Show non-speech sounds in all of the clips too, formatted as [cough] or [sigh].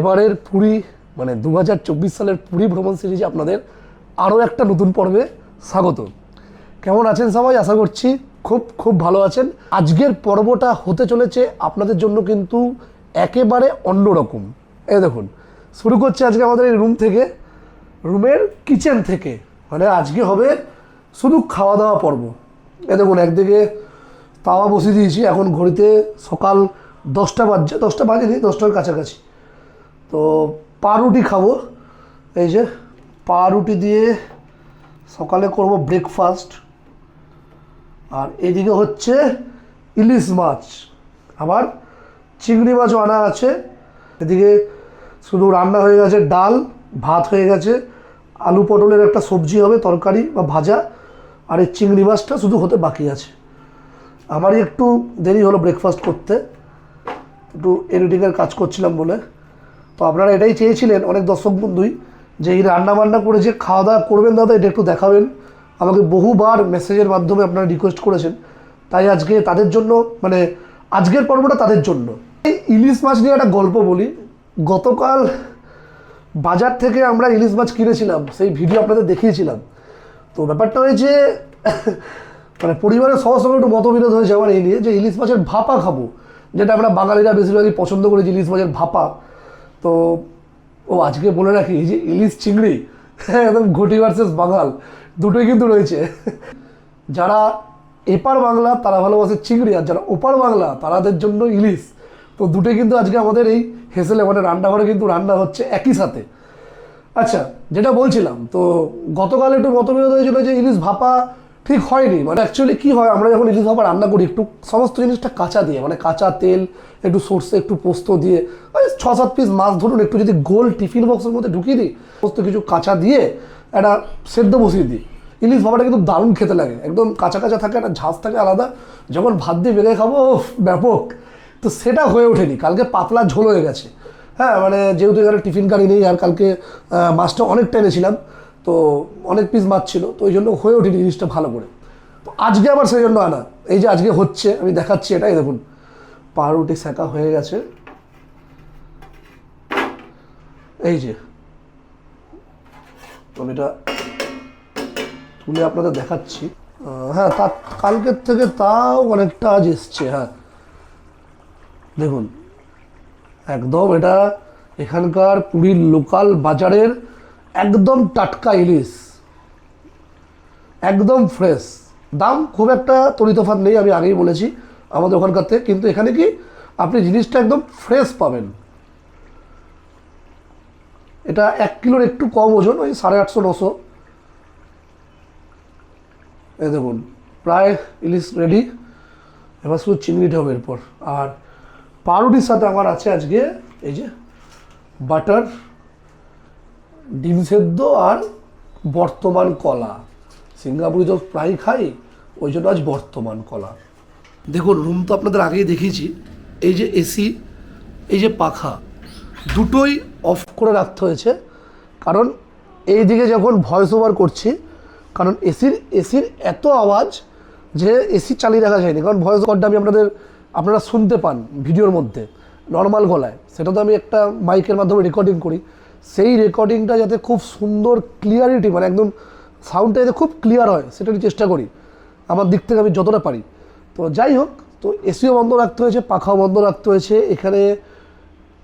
এবারের পুরী মানে দু হাজার চব্বিশ সালের পুরী ভ্রমণ সিরিজে আপনাদের আরও একটা নতুন পর্বে স্বাগত। কেমন আছেন সবাই? আশা করছি খুব খুব ভালো আছেন। আজকের পর্বটা হতে চলেছে আপনাদের জন্য কিন্তু একেবারে অন্যরকম এই দেখুন, শুরু করছে আজকে আমাদের এই রুম থেকে। রুমের কিচেন থেকে। মানে আজকে হবে শুধু খাওয়া দাওয়া পর্ব। এ দেখুন, একদিকে তাওয়া বসিয়ে দিয়েছি। এখন ঘড়িতে সকাল দশটা বাজছে, দশটা বাজে বাজেনি, দশটার কাছাকাছি। তো পাউরুটি খাব। এই যে পাউরুটি দিয়ে সকালে করব ব্রেকফাস্ট আর এদিকে হচ্ছে ইলিশ মাছ। আবার চিংড়ি মাছও আনা আছে। এদিকে শুধু রান্না হয়ে গেছে ডাল, ভাত হয়ে গেছে। আলু পটলের একটা সবজি হবে, তরকারি বা ভাজা। আর এই চিংড়ি মাছটা শুধু হতে বাকি আছে। আমারই একটু দেরি হলো ব্রেকফাস্ট করতে। একটু এডিটিংয়ের কাজ করছিলাম বলে। তো আপনারা এটাই চেয়েছিলেন, অনেক দর্শক বন্ধুই, যে এই রান্না বান্না করে যে খাওয়া দাওয়া করবেন দাদা, এটা একটু দেখাবেন। আমাকে বহুবার মেসেজের মাধ্যমে আপনারা রিকোয়েস্ট করেছেন। তাই আজকে তাদের জন্য মানে আজকের পর্বটা তাদের জন্য। এই ইলিশ মাছ নিয়ে একটা গল্প বলি। গতকাল বাজার থেকে আমরা ইলিশ মাছ কিনেছিলাম, সেই ভিডিও আপনাদের দেখিয়েছিলাম। তো ব্যাপারটা হয়েছে মানে পরিবারের সবার সঙ্গে একটু মতবিরোধ হয়েছে আমার এই নিয়ে, যে ইলিশ মাছের ভাপা খাব। যেটা আমরা বাঙালিরা বেশিরভাগই পছন্দ করি ইলিশ মাছের ভাপা। তো ও আজকে বলে রাখি যে ইলিশ চিংড়ি হ্যাঁ একদম ঘটি ভার্সেস বাঙাল, দুটোই কিন্তু রয়েছে। যারা এপার বাংলা, তারা ভালোবাসে চিংড়ি, আর যারা ওপার বাংলা, তারাদের জন্য ইলিশ। তো দুটোই কিন্তু আজকে আমাদের এই হেসেলে মানে রান্নাঘরে কিন্তু রান্না হচ্ছে একই সাথে। আচ্ছা যেটা বলছিলাম, তো গতকাল একটু মতবিরোধ হয়েছিল যে ইলিশ ভাপা ঠিক হয়নি মানে অ্যাকচুয়ালি কী হয়, আমরা যখন ইলিশ ভাপা রান্না করি, একটু সমস্ত জিনিসটা কাঁচা দিয়ে মানে কাঁচা তেল, একটু সর্ষে, একটু পোস্ত দিয়ে, ওই ছ সাত পিস মাছ ধরুন, একটু যদি গোল টিফিন বক্সের মধ্যে ঢুকিয়ে দিই, সমস্ত কিছু কাঁচা দিয়ে একটা সেদ্ধ বসিয়ে দিই। ইলিশ ভাপাটা কিন্তু দারুণ খেতে লাগে, একদম কাঁচা কাঁচা থাকে, একটা ঝাঁজ থাকে আলাদা, যখন ভাত দিয়ে বেঁধে খাব ব্যাপক। তো সেটা হয়ে ওঠেনি, কালকে পাতলা ঝোল হয়ে গেছে। হ্যাঁ মানে যেহেতু এখানে টিফিন কারি নেই, আর কালকে মাছটা অনেক টেনেছিলাম তো অনেক পিস মাছ ছিল, তো ওই জন্য হয়ে ওঠেনি জিনিসটা ভালো করে। তো আজকে আবার সেই জন্য আনা এই যে আজকে হচ্ছে, আমি দেখাচ্ছি এটাই দেখুন। পাউরুটি সেকা হয়ে গেছে। এই যে। আমি এটা তুলে আপনাদের দেখাচ্ছি। হ্যাঁ তা কালকের থেকে তাও অনেকটা আজ এসছে হ্যাঁ। দেখুন, একদম এটা এখানকার পুরীর লোকাল বাজারের একদম টাটকা ইলিশ। একদম ফ্রেশ দাম খুব একটা তরিতফাত নেই, আমি আগেই বলেছি আমাদের ওখানকার থেকে। কিন্তু এখানে কি আপনি জিনিসটা একদম ফ্রেশ পাবেন। এটা এক কিলোর একটু কম ওজন, ওই সাড়ে আটশো, নশো। এ দেখুন, প্রায় ইলিশ রেডি এবার শুধু চিংড়িটা হবে এরপর। আর পাউরুটির সাথে আমার আছে আজকে এই যে বাটার ডিম সেদ্ধ আর বর্তমান কলা। সিঙ্গাপুরি তো প্রায় খাই, ওই জন্য আজ বর্তমান কলা। দেখুন রুম তো আপনাদের আগেই দেখিয়েছি। এই যে এসি এই যে পাখা, দুটোই অফ করে রাখতে হয়েছে। কারণ এই দিকে যখন ভয়েস ওভার করছি, কারণ এসির এসির এত আওয়াজ যে এসি চালিয়ে রাখা যায়নি। কারণ ভয়েস ওভারটা আমি আপনাদের, আপনারা শুনতে পান ভিডিওর মধ্যে নর্মাল গলায়। সেটা তো আমি একটা মাইকের মাধ্যমে রেকর্ডিং করি। সেই রেকর্ডিংটা যাতে খুব সুন্দর ক্লিয়ারিটি মানে একদম সাউন্ডটা যাতে খুব ক্লিয়ার হয়, সেটা আমি চেষ্টা করি। আমার দিক থেকে আমি যতটা পারি। তো যাই হোক, তো এসিও বন্ধ রাখতে হয়েছে, পাখাও বন্ধ রাখতে হয়েছে। এখানে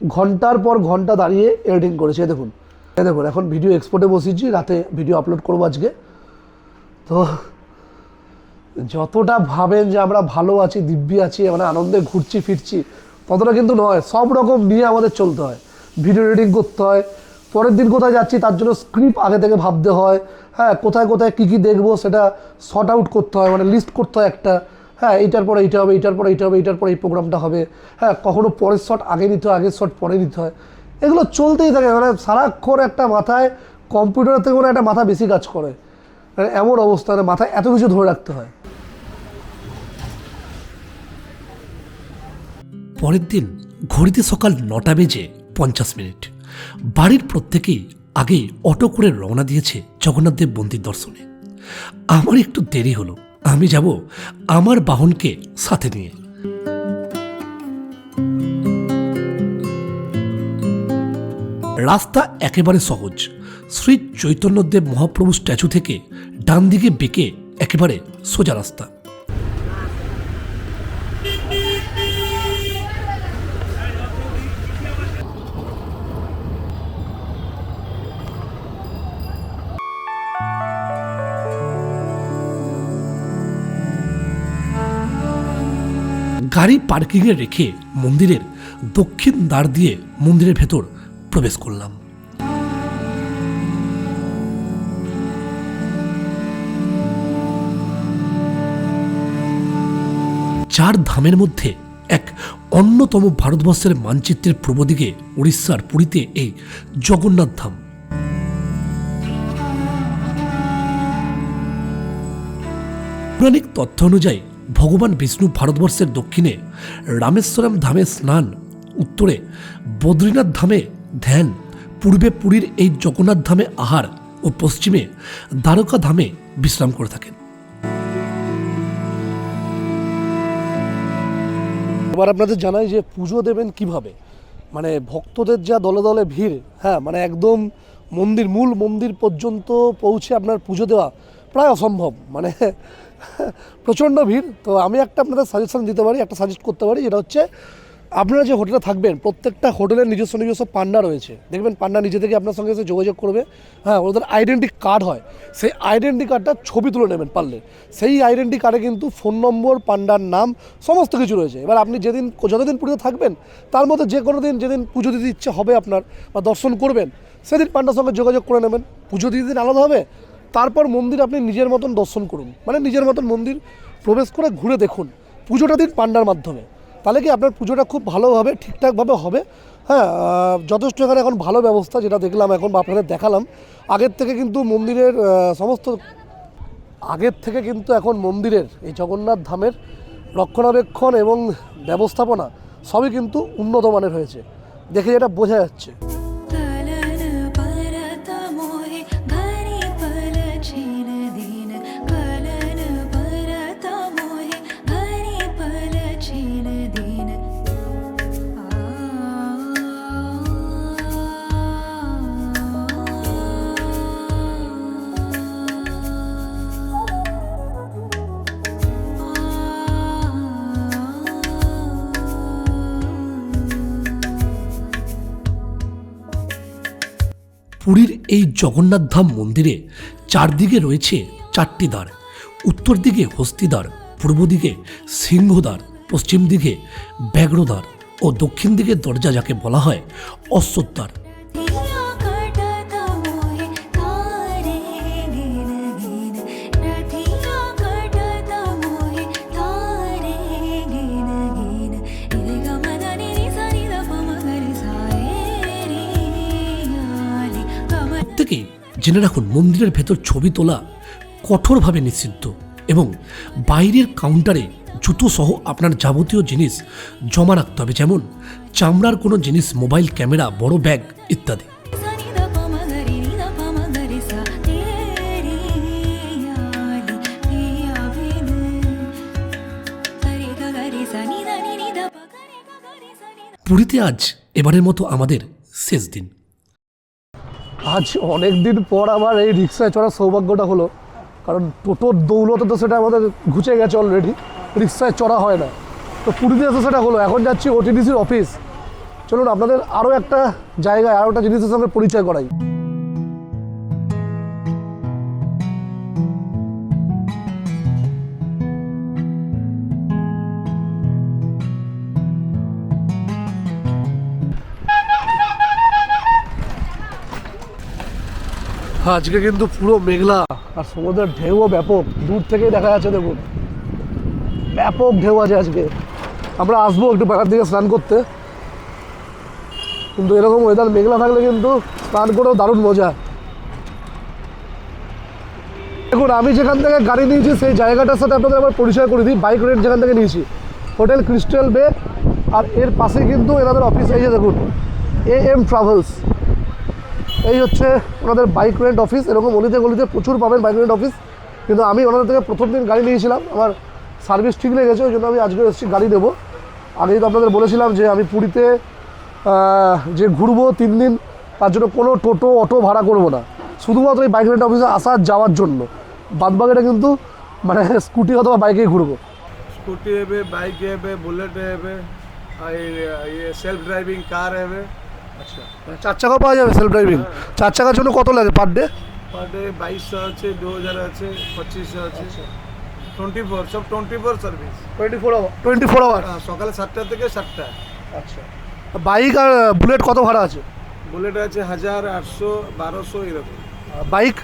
ঘণ্টার পর ঘণ্টা দাঁড়িয়ে এডিটিং করেছে দেখুন। দেখুন, এখন ভিডিও এক্সপোর্টে বসিয়েছি রাতে ভিডিও আপলোড করব আজকে। তো যতটা ভাবেন যে আমরা ভালো আছি, দিব্যি আছি মানে আনন্দে ঘুরছি, ফিরছি, ততটা কিন্তু নয়, সব রকম নিয়ে আমাদের চলতে হয়। ভিডিও এডিটিং করতে হয় পরের দিন কোথায় যাচ্ছি, তার জন্য স্ক্রিপ্ট আগে থেকে ভাবতে হয়। হ্যাঁ কোথায় কোথায় কী কী দেখব সেটা শর্ট আউট করতে হয় মানে লিস্ট করতে হয় একটা। হ্যাঁ এইটার পরে এইটা হবে, এইটার পরে এইটা হবে, এইটার পরে এই প্রোগ্রামটা হবে। হ্যাঁ কখনো পরের শট আগে নিতে হয়, আগের শট পরে নিতে হয়। এগুলো চলতেই থাকে মানে সারাক্ষণ একটা মাথায় কম্পিউটারের থেকে একটা মাথা বেশি কাজ করে। মানে এমন অবস্থা মানে মাথায় এত কিছু ধরে রাখতে হয়। পরের দিন, ঘড়িতে সকাল নটা বেজে পঞ্চাশ মিনিট। বাড়ির প্রত্যেকেই আগে অটো করে রওনা দিয়েছে জগন্নাথদেব মন্দির দর্শনে। আমার একটু দেরি হলো। আমি যাব আমার বাহনকে সাথে নিয়ে। রাস্তা একেবারে সহজ। শ্রী চৈতন্যদেব মহাপ্রভু স্ট্যাচু থেকে ডান দিকে বেঁকে একেবারে সোজা রাস্তা। গাড়ি পার্কিংয়ে রেখে মন্দিরের দক্ষিণ দ্বার দিয়ে মন্দিরের ভেতর প্রবেশ করলাম। চার ধামের মধ্যে এক অন্যতম ভারতবর্ষের মানচিত্রের পূর্ব দিকে উড়িষ্যার পুরীতে এই জগন্নাথ ধাম। পৌরাণিক তথ্য অনুযায়ী ভগবান বিষ্ণু ভারতবর্ষের দক্ষিণে রামেশ্বরম ধামে স্নান, উত্তরে বদ্রীনাথ ধামে ধ্যান, পূর্বে পুরীর এই জগন্নাথ ধামে আহার ও পশ্চিমে দ্বারকা ধামে বিশ্রাম করে থাকেন। এবার আপনাদের জানাই যে পুজো দেবেন কীভাবে? মানে ভক্তদের যা দলে দলে ভিড় হ্যাঁ মানে একদম মন্দির, মূল মন্দির পর্যন্ত পৌঁছে আপনার পুজো দেওয়া প্রায় অসম্ভব। মানে [laughs] প্রচণ্ড ভিড়। তো আমি একটা আপনাদের সাজেশন দিতে পারি, একটা সাজেস্ট করতে পারি, যেটা হচ্ছে আপনারা যে হোটেলে থাকবেন, প্রত্যেকটা হোটেলের নিজস্ব নিজস্ব পান্ডা রয়েছে। দেখবেন পান্ডা নিজে থেকে আপনার সঙ্গে এসে যোগাযোগ করবে। হ্যাঁ ওদের আইডেন্টি কার্ড হয়। সেই আইডেন্টি কার্ডটা ছবি তুলে নেবেন পারলে। সেই আইডেন্টি কার্ডে কিন্তু ফোন নম্বর পান্ডার নাম, সমস্ত কিছু রয়েছে। এবার আপনি যেদিন, যতদিন পুজোতে থাকবেন, তার মধ্যে যে কোনো দিন যেদিন পুজো দিতে ইচ্ছে হবে আপনার বা দর্শন করবেন, সেদিন পান্ডার সঙ্গে যোগাযোগ করে নেবেন। পুজো দিতে দিন আলাদা হবে তারপর মন্দির আপনি নিজের মতন দর্শন করুন। মানে নিজের মতন মন্দির প্রবেশ করে ঘুরে দেখুন। পুজোটা দিন পান্ডার মাধ্যমে। তাহলে কি আপনার পুজোটা খুব ভালোভাবে, ঠিকঠাকভাবে হবে? হ্যাঁ যথেষ্ট এখানে এখন ভালো ব্যবস্থা যেটা দেখলাম এখন বা আপনাদের দেখালাম। আগের থেকে কিন্তু মন্দিরের সমস্ত আগের থেকে কিন্তু এখন মন্দিরের, এই জগন্নাথ ধামের রক্ষণাবেক্ষণ এবং ব্যবস্থাপনা সবই কিন্তু উন্নত মানের হয়েছে। দেখে যেটা বোঝা যাচ্ছে। পুরীর এই জগন্নাথ ধাম মন্দিরে চারদিকে রয়েছে চারটি দ্বার। উত্তর দিকে হস্তিদ্বার পূর্ব দিকে সিংহদ্বার পশ্চিম দিকে ব্যাঘ্রদ্বার ও দক্ষিণ দিকে দরজা যাকে বলা হয় অশ্বদ্বার জেনে রাখুন, মন্দিরের ভেতর ছবি তোলা কঠোরভাবে নিষিদ্ধ এবং বাইরের কাউন্টারে জুতো সহ আপনার যাবতীয় জিনিস জমা রাখতে হবে, যেমন চামড়ার কোনো জিনিস মোবাইল ক্যামেরা বড় ব্যাগ ইত্যাদি। পুরীতে আজ এবারের মতো আমাদের শেষ দিন। আজ অনেক দিন পর আবার এই রিক্সায় চড়ার সৌভাগ্যটা হলো। কারণ টোটোর দৌলতে তো সেটা আমাদের ঘুচে গেছে অলরেডি রিক্সায় চড়া হয় না। তো পুরীতে এসে সেটা হলো। এখন যাচ্ছি ওটিডিসির অফিস চলুন, আপনাদের আরও একটা জায়গায়, আরও একটা জিনিসের সঙ্গে পরিচয় করাই। আজকে কিন্তু পুরো মেঘলা আর সমুদ্রের ঢেউও ব্যাপক। দূর থেকেই দেখা যাচ্ছে, দেখুন। ব্যাপক ঢেউ আছে আজকে। আমরা আসব একটু পাড়ার দিকে স্নান করতে। কিন্তু এরকম ওয়েদার মেঘলা থাকলে কিন্তু স্নান করেও দারুণ মজা। দেখুন, আমি যেখান থেকে গাড়ি নিয়েছি, সেই জায়গাটার সাথে আপনাদের আবার পরিচয় করে দিই। বাইক রেন্ট যেখান থেকে নিয়েছি। হোটেল ক্রিস্টাল বে আর এর পাশে কিন্তু এনাদের অফিস এই যে দেখুন এ এম ট্রাভেলস এই হচ্ছে ওনাদের বাইক রেন্ট অফিস এরকম অলিতে গলিতে প্রচুর পাবেন বাইক রেন্ট অফিস কিন্তু আমি ওনাদের থেকে প্রথম দিন গাড়ি নিয়েছিলাম। আমার সার্ভিস ঠিক লেগেছে, ওই জন্য আমি আজকে এসেছি, গাড়ি দেবো। আগে তো আপনাদের বলেছিলাম যে আমি পুরীতে যে ঘুরবো তিন দিন, তার জন্য কোনো টোটো, অটো ভাড়া করব না। শুধুমাত্র এই বাইক রেন্ট অফিসে আসা যাওয়ার জন্য। বাদবাগেটা কিন্তু মানে স্কুটি অথবা বাইকেই ঘুরবো। স্কুটি হবে বাইক হবে বুলেট হবে সেলফ ড্রাইভিং কার হবে আচ্ছা। মানে চার চাকা পাওয়া যাবে সেলফ ড্রাইভিং চার চাকার জন্য কত লাগে পার ডে পার ডে বাইশশো আছে দু হাজার আছে পঁচিশশো আছে। আচ্ছা। টোয়েন্টি ফোর সব twenty four service twenty four hour twenty four hour সকালে সাতটা থেকে সাতটা। আচ্ছা। বাইক আর বুলেট কত ভাড়া আছে? বুলেট আছে হাজার আটশো বারোশো এরকম। বাইক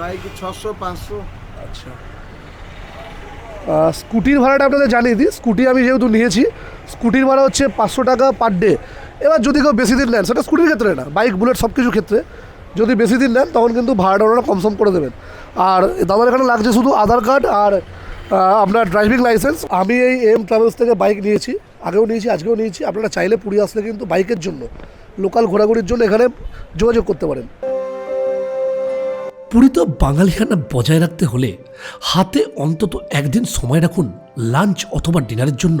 বাইক ছশো পাঁচশো। আচ্ছা। স্কুটির ভাড়াটা আপনাদের জানিয়ে দিই। স্কুটি আমি যেহেতু নিয়েছি স্কুটির ভাড়া হচ্ছে পাঁচশো টাকা পার ডে এবার যদি কেউ বেশি দিন নেন, সেটা স্কুটির ক্ষেত্রে না বাইক বুলেট সব কিছু ক্ষেত্রে। যদি বেশি দিন নেন, তখন কিন্তু ভাড়াটা ওনারা কমসম করে দেবেন। আর দাদার এখানে লাগছে শুধু আধার কার্ড আর আপনার ড্রাইভিং লাইসেন্স আমি এই এম ট্রাভেলস থেকে বাইক নিয়েছি, আগেও নিয়েছি, আজকেও নিয়েছি। আপনারা চাইলে পুরী আসলে কিন্তু বাইকের জন্য লোকাল ঘোরাঘুরির জন্য এখানে যোগাযোগ করতে পারেন। পুরীতে বাঙালিখানা বজায় রাখতে হলে হাতে অন্তত একদিন সময় রাখুন লাঞ্চ অথবা ডিনারের জন্য।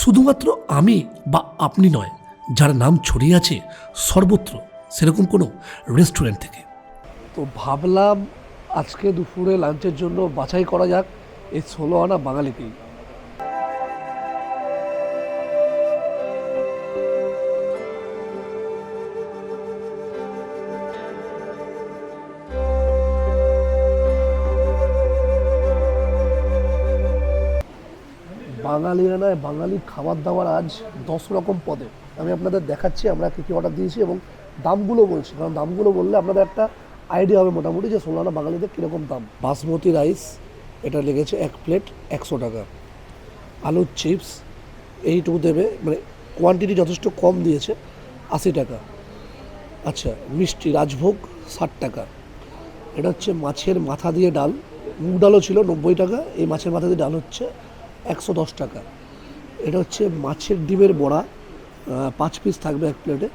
শুধুমাত্র আমি বা আপনি নয় যার নাম ছড়িয়ে আছে সর্বত্র, সেরকম কোনো রেস্টুরেন্ট থেকে। তো ভাবলাম আজকে দুপুরে লাঞ্চের জন্য বাছাই করা যাক, এই ষোলো আনা বাঙালিকেই। বাঙালি আনায় বাঙালি খাবার দাবার আজ দশ রকম পদে। আমি আপনাদের দেখাচ্ছি, আমরা কী কী অর্ডার দিয়েছি এবং দামগুলো বলছি। কারণ দামগুলো বললে আপনাদের একটা আইডিয়া হবে মোটামুটি যে সোলানা বাঙালিদের কীরকম দাম। বাসমতি রাইস এটা লেগেছে এক প্লেট একশো টাকা। আলুর চিপস এইটুকু দেবে মানে কোয়ান্টিটি যথেষ্ট কম দিয়েছে, আশি টাকা। আচ্ছা মিষ্টি রাজভোগ ষাট টাকা। এটা হচ্ছে মাছের মাথা দিয়ে ডাল। মুগ ডালও ছিল নব্বই টাকা, এই মাছের মাথা দিয়ে ডাল হচ্ছে একশো দশ টাকা। এটা হচ্ছে মাছের ডিমের বড়া পাঁচ পিস থাকবে এক প্লেটে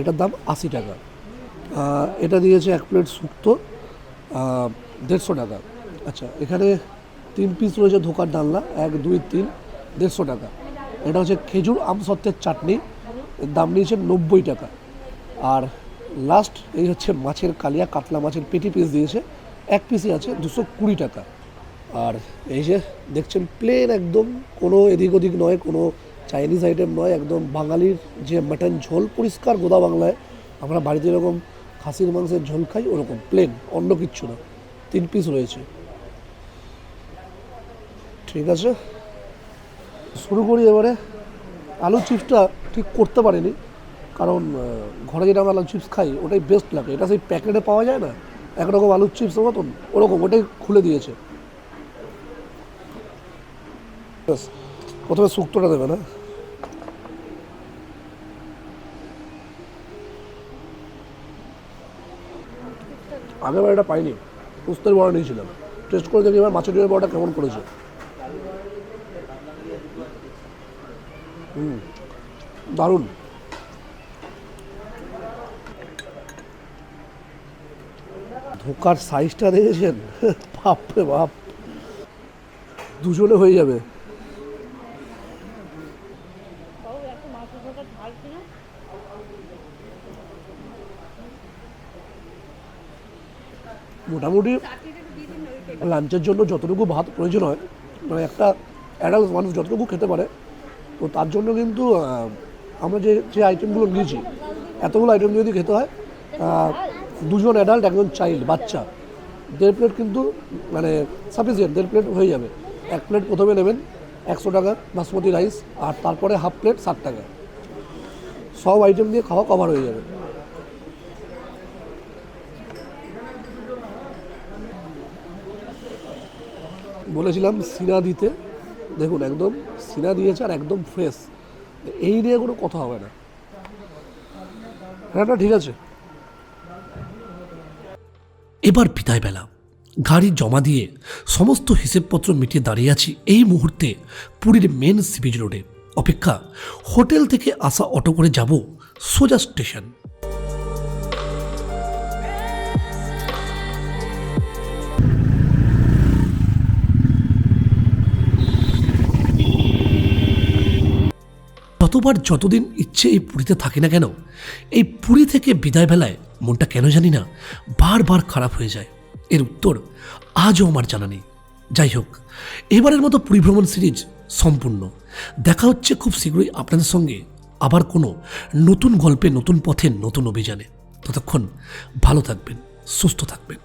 এটার দাম আশি টাকা। এটা দিয়েছে এক প্লেট শুক্তো দেড়শো টাকা। আচ্ছা এখানে তিন পিস রয়েছে ধোকার ডালনা, এক, দুই, তিন, দেড়শো টাকা। এটা হচ্ছে খেজুর আমসত্ত্বের চাটনি দাম নিয়েছে নব্বই টাকা। আর লাস্ট এই হচ্ছে মাছের কালিয়া, কাতলা মাছের পেটি পিস দিয়েছে, এক পিসই আছে দুশো কুড়ি টাকা। আর এই যে দেখছেন প্লেন একদম কোনো এদিক ওদিক নয়, কোনো চাইনিজ আইটেম নয়, একদম বাঙালির যে মাটন ঝোল পরিষ্কার গোদা বাংলায়, আমরা বাড়িতে এরকম খাসির মাংসের ঝোল খাই, ওরকম প্লেন অন্য কিচ্ছু না। তিন পিস রয়েছে। ঠিক আছে? শুরু করি এবারে। আলু চিপসটা ঠিক করতে পারিনি, কারণ ঘরে যেটা আমরা আলু চিপস খাই, ওটাই বেস্ট লাগে। এটা সেই প্যাকেটে পাওয়া যায় না? একরকম আলুর চিপসের মতন? ওরকম, ওটাই খুলে দিয়েছে। প্রথমে শুক্তোটা দেবে না আগেবার এটা পাইনি। উস্তের বড়া নিয়েছিলাম টেস্ট করে দেখি এবার মাছের ডিমের বড়াটা কেমন করেছে। হুম, দারুণ। ধোকার সাইজটা দেখেছেন? [laughs] বাপরে বাপ। দুজনে হয়ে যাবে। মোটামুটি লাঞ্চের জন্য যতটুকু ভাত প্রয়োজন হয় মানে একটা অ্যাডাল্ট মানুষ যতটুকু খেতে পারে, তো তার জন্য কিন্তু আমরা যে যে আইটেমগুলো নিয়েছি, এতগুলো আইটেম যদি খেতে হয় দুজন অ্যাডাল্ট একজন চাইল্ড বাচ্চা, দেড় প্লেট কিন্তু মানে সাফিসিয়েন্ট দেড় প্লেট হয়ে যাবে। এক প্লেট প্রথমে নেবেন একশো টাকা বাসমতি রাইস আর তারপরে হাফ প্লেট ষাট টাকা। সব আইটেম দিয়ে খাওয়া কভার হয়ে যাবে। বলেছিলাম সিনা দিতে। দেখুন, একদম সিনা দিয়েছে আর একদম ফ্রেশ এই নিয়ে কোনো কথা হবে না। হ্যাঁ ঠিক আছে। এবার বিদায় বেলা। গাড়ি জমা দিয়ে সমস্ত হিসেবপত্র মিটিয়ে দাঁড়িয়ে আছি এই মুহূর্তে পুরীর মেন সিবিজ রোডে অপেক্ষা, হোটেল থেকে আসা অটো করে যাব সোজা স্টেশন। যতবার যতদিন ইচ্ছে এই পুরীতে থাকি না কেন, এই পুরী থেকে বিদায় বেলায় মনটা কেন জানি না বারবার খারাপ হয়ে যায়। এর উত্তর আজও আমার জানা নেই। যাই হোক, এবারের মতো পুরী ভ্রমণ সিরিজ সম্পূর্ণ। দেখা হচ্ছে খুব শীঘ্রই আপনাদের সঙ্গে আবার কোনো নতুন গল্পে, নতুন পথে, নতুন অভিযানে। ততক্ষণ ভালো থাকবেন, সুস্থ থাকবেন।